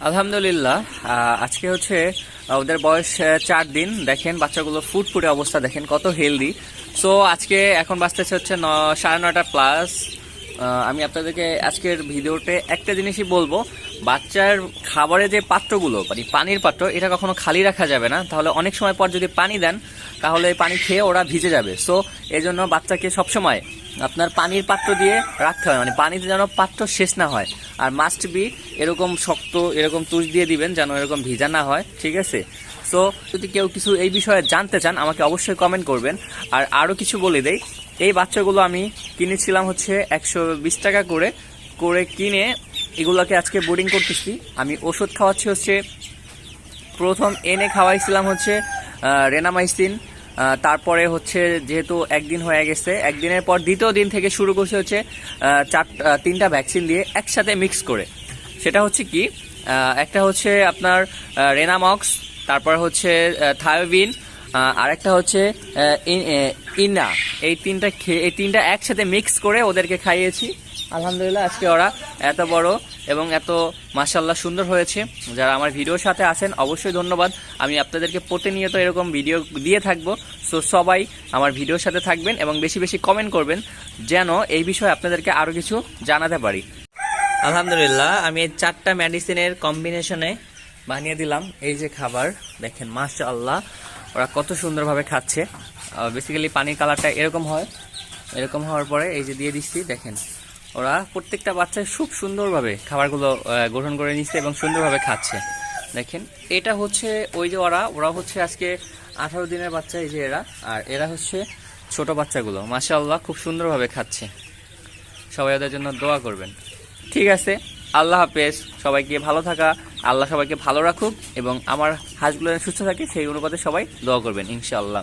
আলহামদুলিল্লাহ আজকে হচ্ছে ওদের বয়স চার দিন। দেখেন বাচ্চাগুলো ফুটফুটে অবস্থা, দেখেন কত হেলদি সো আজকে এখন বাঁচতেছে হচ্ছে ন, সাড়ে নটা প্লাস আমি আপনাদেরকে আজকের ভিডিওতে একটা জিনিসই বলব। বাচ্চার খাবারের যে পাত্রগুলো মানে পানির পাত্র, এটা কখনো খালি রাখা যাবে না। তাহলে অনেক সময় পর যদি পানি দেন, তাহলে পানি খেয়ে ওরা ভিজে যাবে। সো এই জন্য বাচ্চাকে সবসময় আপনার পানির পাত্র দিয়ে রাখতে হয়। মানে পানিতে যেন পাত্র শেষ না হয়। আর মাস্ট বি এরকম শক্ত, এরকম তুষ দিয়ে দিবেন যেন এরকম ভিজা না হয়। ঠিক আছে? সো যদি কেউ কিছু এই বিষয়ে জানতে চান, আমাকে অবশ্যই কমেন্ট করবেন। আর আরও কিছু বলে দেই। এই বাচ্চাগুলো আমি কিনেছিলাম হচ্ছে একশো বিশ টাকা করে করে কিনে এগুলোকে আজকে বোর্ডিং করতেছি। আমি ওষুধ খাওয়াচ্ছি হচ্ছে, প্রথম এনে খাওয়াইছিলাম হচ্ছে রেনামাইসিন তারপরে হচ্ছে যেহেতু একদিন হয়ে গেছে, একদিনের পর দ্বিতীয় দিন থেকে শুরু করছে হচ্ছে চার তিনটা ভ্যাকসিন দিয়ে একসাথে মিক্স করে। সেটা হচ্ছে কি একটা হচ্ছে আপনার রেনামক্স তারপর হচ্ছে থায়োবিন আরেকটা হচ্ছে ইন- এই তিনটা খেয়ে এই তিনটা একসাথে মিক্স করে ওদেরকে খাইয়েছি। আলহামদুলিল্লাহ, আজকে ওরা এত বড় এবং এত মাসাল্লাহ সুন্দর হয়েছে। যারা আমার ভিডিওর সাথে আছেন, অবশ্যই ধন্যবাদ। আমি আপনাদেরকে প্রতিনিয়ত এরকম ভিডিও দিয়ে থাকব। সো সবাই আমার ভিডিওর সাথে থাকবেন এবং বেশি বেশি কমেন্ট করবেন, যেন এই বিষয়ে আপনাদেরকে আরও কিছু জানাতে পারি। আলহামদুলিল্লাহ, আমি এই চারটা মেডিসিনের কম্বিনেশনে বানিয়ে দিলাম। এই যে খাবার, দেখেন মাশা আল্লাহ ওরা কত সুন্দরভাবে খাচ্ছে। বেসিক্যালি পানির কালারটা এরকম হয়। এরকম হওয়ার পরে এই যে দিয়ে দিচ্ছি, দেখেন। ওরা প্রত্যেকটা বাচ্চা খুব সুন্দরভাবে খাবারগুলো গ্রহণ করে নিচ্ছে এবং সুন্দরভাবে খাচ্ছে। দেখেন, এটা হচ্ছে ওই যে ওরা ওরা হচ্ছে আজকে আঠারো দিনের বাচ্চা এই যে এরা, আর এরা হচ্ছে ছোট বাচ্চাগুলো। মাশা আল্লাহ খুব সুন্দরভাবে খাচ্ছে। সবাই ওদের জন্য দোয়া করবেন। ঠিক আছে, আল্লাহ হাফেজ, সবাইকে ভালো থাকা, আল্লাহ সবাইকে ভালো রাখুক এবং আমার হাঁসগুলো সুস্থ থাকে, সেই অনুপাতে সবাই দোয়া করবেন, ইনশাআল্লাহ।